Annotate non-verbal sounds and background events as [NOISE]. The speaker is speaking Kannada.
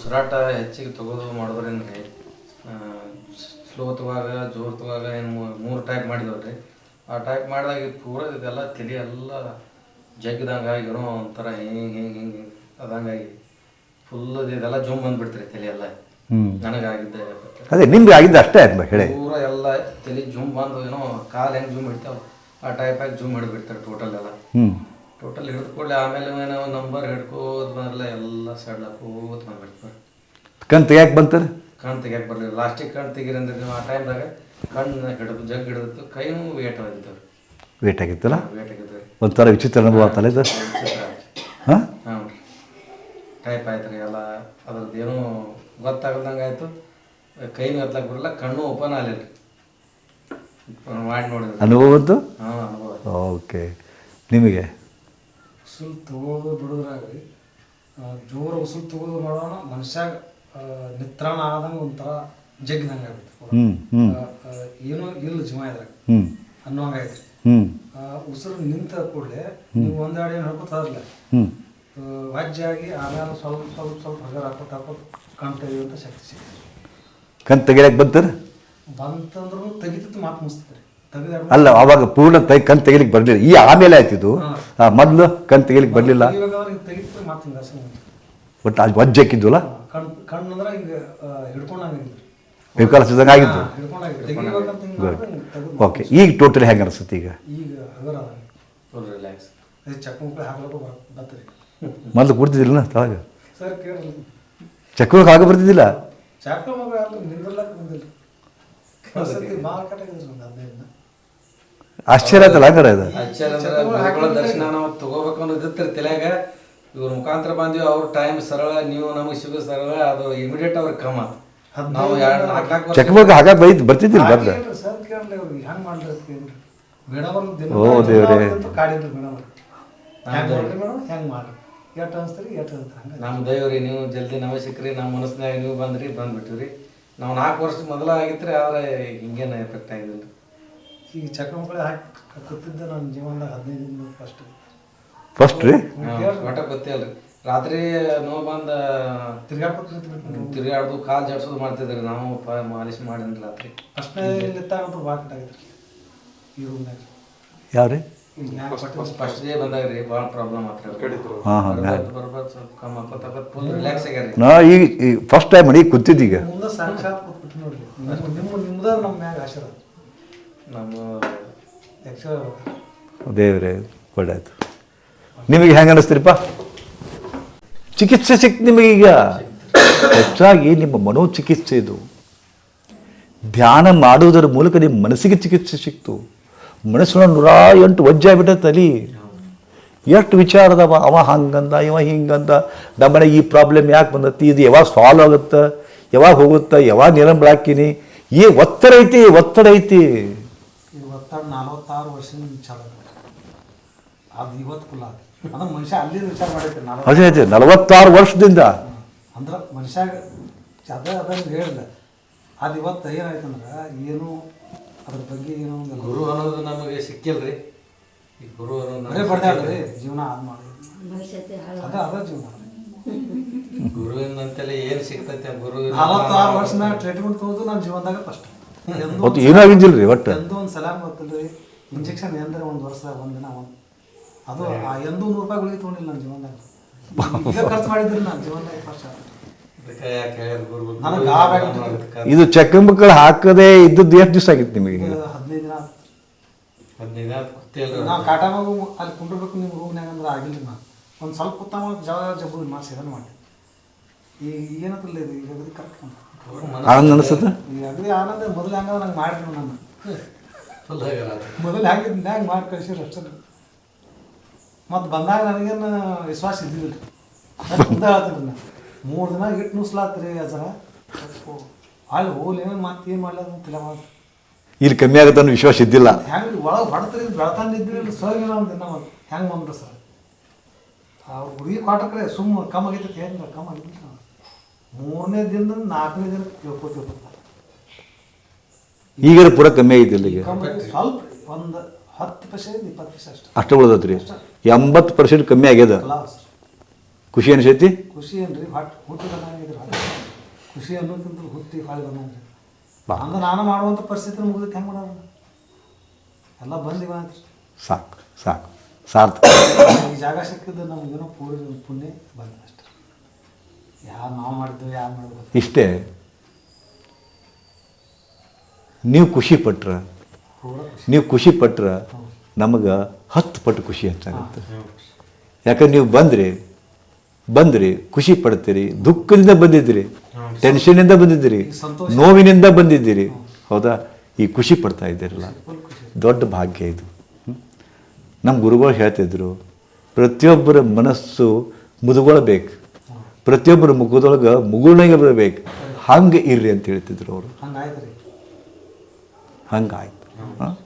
ಉಸಿರಾಟ ಹೆಚ್ಚಿಗೆ ತಗೋದು ಮಾಡೋದ್ರಿಂದ ರೀ ಸ್ಲೋ ಜೋರ್ತ್ವಾಗ ಜೋರು ತಗೋವಾಗ ಏನು ಮೂರು ಟೈಪ್ ಮಾಡಿದವ್ರಿ. ಆ ಟೈಪ್ ಮಾಡಿದಾಗ ಪೂರ ಇದೆಲ್ಲ ತಲೆ ಎಲ್ಲ ಜಗ್ಗಿದಂಗೆ ಆಗಿರೋ ಒಂಥರ ಹಿಂಗೆ ಹಿಂಗೆ ಹಿಂಗೆ ಅದಂಗಾಗಿ ಫುಲ್ ಇದೆಲ್ಲ ಜೂಮ್ ಬಂದ್ಬಿಡ್ತೀರಿ ತಲೆ ಎಲ್ಲ. ನನಗಾಗಿದ್ದೆ ಅದೇ ನಿಮ್ಗೆ ಆಗಿದ್ದ ಅಷ್ಟೇ ಅಂತ ಹೇಳಿ. ಪೂರ ಎಲ್ಲ ತಲೆ ಜುಮ್ ಬಂದು ಏನೋ ಕಾಲು ಹೆಂಗೆ ಜುಮ್ ಇಡ್ತಾವೆ ಆ ಟೈಪಾಗಿ ಜುಮ್ ಹಿಡಿದ್ಬಿಡ್ತಾರೆ ಟೋಟಲ್ ಎಲ್ಲ. ಟೋಟಲ್ ಹಿಡ್ಕೊಳ್ಳಿ ಆಮೇಲೆ ಏನೋ ನಂಬರ್ ಹಿಡ್ಕೋದ್ ಬರಲ್ಲ ಎಲ್ಲ ಸಡ್ಲಕೋತ ಬಂದ್ಬಿಡ್ತಾರೆ ಕಣ್ ತೆಗ್ಯಾಕೆ ಬಂತಾರೆ? ಕಣ್ ತೆಗ್ಯಾಕೆ ಬರಲಿಲ್ಲ. ಲಾಸ್ಟಿಗೆ ಕಣ್ ತೆಗೀರಿ ಅಂದ್ರೆ ನೀವು ಆ ಟೈಮ್ದಾಗ ಕಣ್ಣು ಹಿಡಿದು ಜಗ್ ಹಿಡಿದಿತ್ತು ಕೈನೂ ವೇಟ್ ಆಗಿತ್ತು. ವೇಟ್ ಆಗಿತ್ತಲ್ಲ? ವೇಟ್ ಆಗಿತ್ತು. ರೀ ಒಂಥರ ವಿಚಿತ್ರ ಅನುಭವ ಆತಲ್ಲ ಇದು? ಹಾಂ ಹಾಂ? ರೀ ಟೈಪ್ ಆಯ್ತು ರೀ ಎಲ್ಲ. ಅದ್ರದ್ದು ಏನೂ ಗೊತ್ತಾಗಲ್ದಂಗೆ ಆಯಿತು. ಕೈನೂ ಎತ್ತಲಕ್ಕೆ ಬರಲ್ಲ ಕಣ್ಣು ಓಪನ್ ಆಗಲಿಲ್ಲ. ರೀ ಮಾಡಿ ನೋಡಿದ್ರೆ ಅನುಭವದ್ದು ಹಾಂ ಅನುಭವ ಓಕೆ ನಿಮಗೆ? ಉಸುಲ್ ತಗೋದು ಬಿಡೋದ್ರಾಗ್ರಿ ಜೋರು ಉಸಿರು ತಗೋದು ಮಾಡೋಣ ಮನುಷ್ಯಾಗ ನಿತ್ರಾಣ ಆದಂಗೆ ಒಂಥರ ಜಗ್ಗಿದಂಗೆ ಆಗುತ್ತೆ. ಏನೂ ಇಲ್ಲ ಜೀವ ಇದ್ರಾಗ. ಆಯ್ತು ಹ್ಞೂ ಉಸಿರು ನಿಂತ ಕೂಡಲೇ ನೀವು ಒಂದೆರಡು ಏನು ಹೇಳ್ಕೊತ ಹ್ಞೂ ವಾಜ್ಯಾಗಿ ಆಮೇಲೆ ಸ್ವಲ್ಪ ಸ್ವಲ್ಪ ಸ್ವಲ್ಪ ಹಗರ್ ಹಾಕೋತ ಹಾಕೋತ ಕಣ್ ತೆಗೆಯುವಂಥ ಶಕ್ತಿ ಸಿಗ್ತದೆ. ಕಣ್ ತೆಗಿಯಕ್ಕೆ ಬಂತಾರೆ ಬಂತಂದ್ರೂ ತೆಗಿತಿತ್ತು ಮಾತು ಮುಸ್ತದೆ ತೆಗೆದ ಅಲ್ಲ ಅವಾಗ ಪೂರ್ಣ ತೈ ಕಣ್ ತೆಗಿಲಿಕ್ಕೆ ಬರಲಿಲ್ಲ. ಈ ಆಮೇಲೆ ಆಯ್ತಿದ್ದು ಮೊದಲು ಕಣ್ ತೆಗಿಲಿಕ್ಕೆ ಬರಲಿಲ್ಲ. ಒಟ್ಟು ಅದು ವಜ್ಜಕ್ಕಿದ್ವಲ್ಲ? ಹಿಡ್ಕೊಂಡಂಗೆ ವಿಕಲಿಸಿದಂಗೆ ಆಗಿದ್ದು. ಓಕೆ ಈಗ ಟೋಟಲಿ ಹೆಂಗೆ ಅನಿಸುತ್ತೆ ಈಗ? ಚಕ್ಕ ಮೊದಲು ಕುಡ್ತಿದ್ದಿಲ್ಲ ತಳಗ ಚಕ್ರಕ್ಕೆ ಆಗ ಬರ್ತಿದ್ದಿಲ್ಲ? ಆಶ್ಚರ್ಯ ಆಯ್ತಲ್ಲ ಹಂಗಾರೆ ಇದು ಆಚಾರ್ಯ ಅಂದ್ರೆ ಗುರುಗಳ ದರ್ಶನ ನಾವು ತಗೋಬೇಕು ಅನ್ನೋದಿತ್ತು ತಲೆಯಾಗ. ಇವ್ರ ಮುಖಾಂತರ ಬಂದಿವಿ ಅವ್ರ ಟೈಮ್ ಸರಳ ನೀವು ನಮಗೆ ಸಿಗೋ ಸರಳ ಅದು ಇಮಿಡಿಯೇಟ್ ಅವ್ರ ಕಮ್ಮ ನಾವು ಎರಡು ನಾಲ್ಕು ನಾಲ್ಕು ವರ್ಷ ಬುಕ್ ಹಾಕ ಬೈದ್ ಬರ್ತಿದ್ದಿಲ್ಲ ಬರ್ದ ಓ ದೇವ್ರೇ. ನಮ್ಮ ದೇವ್ರಿ ನೀವು ಜಲ್ದಿ ನಮಗೆ ಸಿಕ್ಕ್ರಿ ನಮ್ಮ ಮನಸ್ಸಿನಾಗ ನೀವು ಬಂದ್ರಿ ಬಂದ್ಬಿಟ್ಟಿವ್ರಿ ನಾವು ನಾಲ್ಕು ವರ್ಷ ಮೊದಲ ಆಗಿತ್ರಿ ಆದ್ರೆ ಹಿಂಗೇನು ಎಫೆಕ್ಟ್ ಆಗಿಲ್ಲ ಈಗ ಚಕ್ಕ ಮಕ್ಕಳು ಹಾಕಿ ಕೂತಿದ್ದೆ ನನ್ನ ಜೀವನದಾಗ ಹದಿನೈದು ದಿನ ಫಸ್ಟ್ ಫಸ್ಟ್ ರೀ? ಗೊತ್ತಿಲ್ಲ ಗೊತ್ತಿಲ್ರಿ ರಾತ್ರಿ ನೋವು ಬಂದ ತಿರ್ಗಾಡ್ಬೇಕು ತಿರ್ಗಾಡ್ದು ಕಾಲು ಜಡ್ಸೋದು ಮಾಡ್ತಿದ್ರಿ. ನಾವು ಪ- ಮಾಲಿಶ್ ಮಾಡಿದ್ರಿ ರಾತ್ರಿ. ಫಸ್ಟ್ನೇ ಇಲ್ಲಿತ್ತಾಗಂತೂ ಭಾಳ ಕಟ್ಟಾಗಿತ್ತು ಈ ರೂಮ್ನಾಗ ಯಾವ ರೀ ಫಸ್ಟ್ ಡೇ ಬಂದಾಗ ರೀ ಭಾಳ ಪ್ರಾಬ್ಲಮ್ ಆತ್ರಿ ಹಾಂ ಹಾಂ ಬರ್ಬಾರ್ದು ಬರ್ಬಾರ್ದು ಸ್ವಲ್ಪ ಕಮ್ಮಿ ಆಕೋತ ಫುಲ್ ರಿಲ್ಯಾಕ್ಸ್ ಆಗ್ಯಾರಿ ನಾ ಈಗ ಫಸ್ಟ್ ಟೈಮ್ ಈಗ. ಕೂತಿದ್ದೀಗ ಮುಂದೆ ಸಾಕ್ಷಾತ್ ಕೂತ್ಬಿಟ್ಟು ನೋಡ್ರಿ. ನಿಮ್ಮ ನಿಮ್ಮ ನಿಮ್ದ ನಮ್ಮ ಮ್ಯಾಗ ಆಶೀರ್ವಾದ. ನಮ್ಮ ಆ್ಯಕ್ಚುಲಿ ದೇವ್ರೆ ಒಳ್ಳೆಯದು ನಿಮಗೆ ಹೆಂಗೆ ಅನ್ನಿಸ್ತೀರಿಪ್ಪ ಚಿಕಿತ್ಸೆ ಸಿಕ್ತು ನಿಮಗೀಗ ಹೆಚ್ಚಾಗಿ ನಿಮ್ಮ ಮನೋಚಿಕಿತ್ಸೆ ಇದು. ಧ್ಯಾನ ಮಾಡುವುದರ ಮೂಲಕ ನಿಮ್ಮ ಮನಸ್ಸಿಗೆ ಚಿಕಿತ್ಸೆ ಸಿಕ್ತು. ಮನಸ್ಸಿನ ನೂರ ಎಂಟು ವಜ್ಜಾಗ್ಬಿಟ್ಟ ತಲಿ ಎಷ್ಟು ವಿಚಾರದವ ಅವ? ಹಂಗಂದ ಇವ ಹಿಂಗಂದ. ನಮ್ಮನೆ ಈ ಪ್ರಾಬ್ಲಮ್ ಯಾಕೆ ಬಂದತಿ? ಇದು ಯಾವಾಗ ಸಾಲ್ವ್ ಆಗುತ್ತೆ? ಯಾವಾಗ ಹೋಗುತ್ತೆ? ಯಾವಾಗ ನಿರಂಬಳ ಹಾಕಿನಿ? ಈ ಒತ್ತಡ ಐತಿ ಒತ್ತಡ ಐತಿ. ಅದು ಅದು ಮನುಷ್ಯ ಅಲ್ಲಿ ವಿಚಾರ ಮಾಡೈತೆ ಅದೇ ಅದೇ ನಲವತ್ತಾರು ವರ್ಷದಿಂದ. ಅಂದ್ರೆ ಮನುಷ್ಯ ಅದ ಹೇಳಿಲ್ಲ ಅದು ಇವತ್ತು ಏನಾಯ್ತಂದ್ರೆ ಏನು ಅದ್ರ ಬಗ್ಗೆ ಏನೋ ಒಂದು ಗುರು ಅನ್ನೋದು ನಮಗೆ ಸಿಕ್ಕಿಲ್ರಿ. ಈ ಗುರು ಅನ್ನೋದು ಬರೇ ಬಡ್ದಾಡ್ರಿ ಜೀವನ ಆನ್ ಮಾಡಿ. ಹಾಳು ಅದ ಅದ ಜೀವನ. ಗುರುವಿನಂತೆಲ್ಲ ಏನು ಸಿಗ್ತೈತೆ ಗುರು? ನಲವತ್ತಾರು ವರ್ಷ ಮ್ಯಾಗ ಟ್ರೀಟ್ಮೆಂಟ್ ತಗೋದು ನನ್ನ ಜೀವನದಾಗ ಫಸ್ಟ್ ಮತ್ತು ಏನೂ ಆಗಿದ್ದಿಲ್ರಿ ಒಟ್ಟು? ಎಂದೂ ಒಂದು ಸಲ ಗೊತ್ತಿಲ್ಲ ಇಂಜೆಕ್ಷನ್ ಎಂದ್ರೆ ಒಂದು ವರ್ಷದಾಗ ಒಂದು ದಿನ ಒಂದು ಅದು ಆ ಎಂದೂ ನೂರು ರೂಪಾಯಿ ಗುಳಿಗೆ ತೊಗೊಂಡಿಲ್ಲ ನನ್ನ ಜೀವನದಾಗ. ಖರ್ಚು ಮಾಡಿದ್ರಿ ನನ್ನ ಜೀವನದಾಗ ಫಸ್ಟ್ ಅದಕ್ಕೆ ಚೆಕ್ ಇದು ಚಕ್ಕಮಕ್ಕಳು ಹಾಕದೆ ಇದ್ದದ್ದು ಎಷ್ಟು ದಿವಸ ಆಗಿತ್ತು ನಿಮಗೆ ಹದಿನೈದು ದಿನ. ಹದಿನೈದು ದಿನ ನಾವು ಕಾಟಾಮಾಗು ಅಲ್ಲಿ ಕುಂಡ್ರಬೇಕು ನಿಮ್ಮ ರೂಮ್ನಾಗ ಅಂದ್ರೆ ಆಗಿಲ್ಲ ನಾನು ಒಂದು ಸ್ವಲ್ಪ ಹೊತ್ತ ಜಗಳ ಜಬ್ಬು ಮಾಡಿ ಸೇವನೆ ಮಾಡಿ. ಈಗ ಏನತ್ತಿಲ್ಲ ಇದು ಈಗ ಅಗದಿ ಕರೆಕ್ಟ್ ಆನಂದ ಅನಿಸುತ್ತೆ? ಈಗ ಅಗದಿ ಆನಂದ ಮೊದಲು ಹಂಗ ನಂಗೆ ಮಾಡಿದ್ರು ನಾನು. ಮೊದಲು ಹೆಂಗಿದ್ದು ಹ್ಯಾಂಗೆ ಮಾಡಿ ಕಳ್ಸಿರಿ ಅಷ್ಟೇ ಮತ್ತು ಬಂದಾಗ ನನಗೇನು ವಿಶ್ವಾಸ ಇದ್ದಿಲ್ಲ ರೀ [LAUGHS] ಮೂರು ದಿನ ಇಟ್ಟು ನುಸ್ಲಾತ್ರಿ ಅದರ ಅಲ್ಲಿ ಹೋಗ್ಲಿ ಮತ್ತೆ ಏನು ಮಾಡ್ಲಿ ಅಂತ ತಿಳ ಮಾಡಿ ಇಲ್ಲಿ ಕಮ್ಮಿ ಆಗುತ್ತೆ ಅನ್ನೋ ವಿಶ್ವಾಸ ಇದ್ದಿಲ್ಲ. ಹೆಂಗೆ ಒಳಗೆ ಹೊಡ್ತೀರಿ ಬೆಳ್ತಾನೆ ಇದ್ರಿ ಸರ್ ಏನೋ ಒಂದು ದಿನ ಒಂದು ಹೆಂಗೆ ಬಂದ್ರು ಸರ್? ಆ ಹುಡುಗಿ ಕಾಟಕ್ರೆ ಸುಮ್ಮ ಕಮ್ಮ ಆಗೈತೆ ಏನು ಕಮ್ ಆಗಿಲ್ಲ ಮೂರನೇ ದಿನದಿಂದ ನಾಲ್ಕನೇ ದಿನ ತಿಳ್ಕೊತಿರ್ಬೋದು ತಿಳ್ಕೊತ ಈಗ ಪೂರ ಕಮ್ಮಿ ಆಗಿದ್ದಿಲ್ಲ ಈಗ ಸ್ವಲ್ಪ ಒಂದು ಹತ್ತು ಪರ್ಸೆಂಟ್ ಇಪ್ಪತ್ತು ಪರ್ಸೆಂಟ್ ಅಷ್ಟೇ. ಅಷ್ಟು ಅಷ್ಟೇ. ರೀ ಎಂಬತ್ತು ಪರ್ಸೆಂಟ್ ಕಮ್ಮಿ ಆಗ್ಯದ. ಖುಷಿ ಅನಿಸೈತಿ? ಖುಷಿ ಏನ್ರಿ? ಹೊಟ್ಟೆ ಹೊಟ್ಟು ಹೊಟ್ಟು ಖುಷಿ ಅನ್ನೋಕ್ಕಿಂತ ಹುಟ್ಟಿ ಹೊಳ್ಳಿ ಬಂದಂಗ್ರಿ ಅಂದ್ರೆ. ನಾನು ಮಾಡುವಂಥ ಪರಿಸ್ಥಿತಿ ಮುಗಿದಕ್ಕೆ ಹೆಂಗೆ ಮಾಡೋದು? ಎಲ್ಲ ಬಂದಿವ ಅಂತ ಸಾಕು ಸಾಕು. ಸಾರ್ಥಕ. ಈ ಜಾಗ ಸಿಕ್ಕಿದ್ದು ನಮಗೇನೋ ಪೂರ್ವ ಪುಣ್ಯ ಬಂದ ಅಷ್ಟೆ. ಯಾರು ನಾವು ಮಾಡಿದ್ವಿ ಯಾರು ಮಾಡಬೇಕು ಇಷ್ಟೇ. ನೀವು ಖುಷಿ ಪಟ್ರ. ನೀವು ಖುಷಿ ಪಟ್ರ. ನಮಗೆ ಹತ್ತು ಪಟ್ಟು ಖುಷಿ ಅಂತ ಯಾಕಂದ್ರೆ ನೀವು ಬಂದ್ರಿ ಬಂದ್ರಿ ಖುಷಿ ಪಡ್ತೀರಿ ದುಃಖದಿಂದ ಬಂದಿದ್ದೀರಿ ಟೆನ್ಷನಿಂದ ಬಂದಿದ್ದೀರಿ. ನೋವಿನಿಂದ ಬಂದಿದ್ದೀರಿ. ಹೌದಾ. ಈ ಖುಷಿ ಪಡ್ತಾ ಇದ್ದೀರಲ್ಲ. ದೊಡ್ಡ ಭಾಗ್ಯ ಇದು. ನಮ್ಮ ಗುರುಗಳು ಹೇಳ್ತಿದ್ರು ಪ್ರತಿಯೊಬ್ಬರ ಮನಸ್ಸು ಮುದುಗೊಳ್ಬೇಕು. ಪ್ರತಿಯೊಬ್ಬರ ಮುಖದೊಳಗೆ ಮುಗುಳ್ನಾಗೆ ಬರಬೇಕು. ಹಂಗೆ ಇರ್ರಿ ಅಂತ ಹೇಳ್ತಿದ್ರು ಅವರು. ಹಂಗಾಯ್ತು ರೀ. ಹಂಗಾಯ್ತು. ಹಾಂ?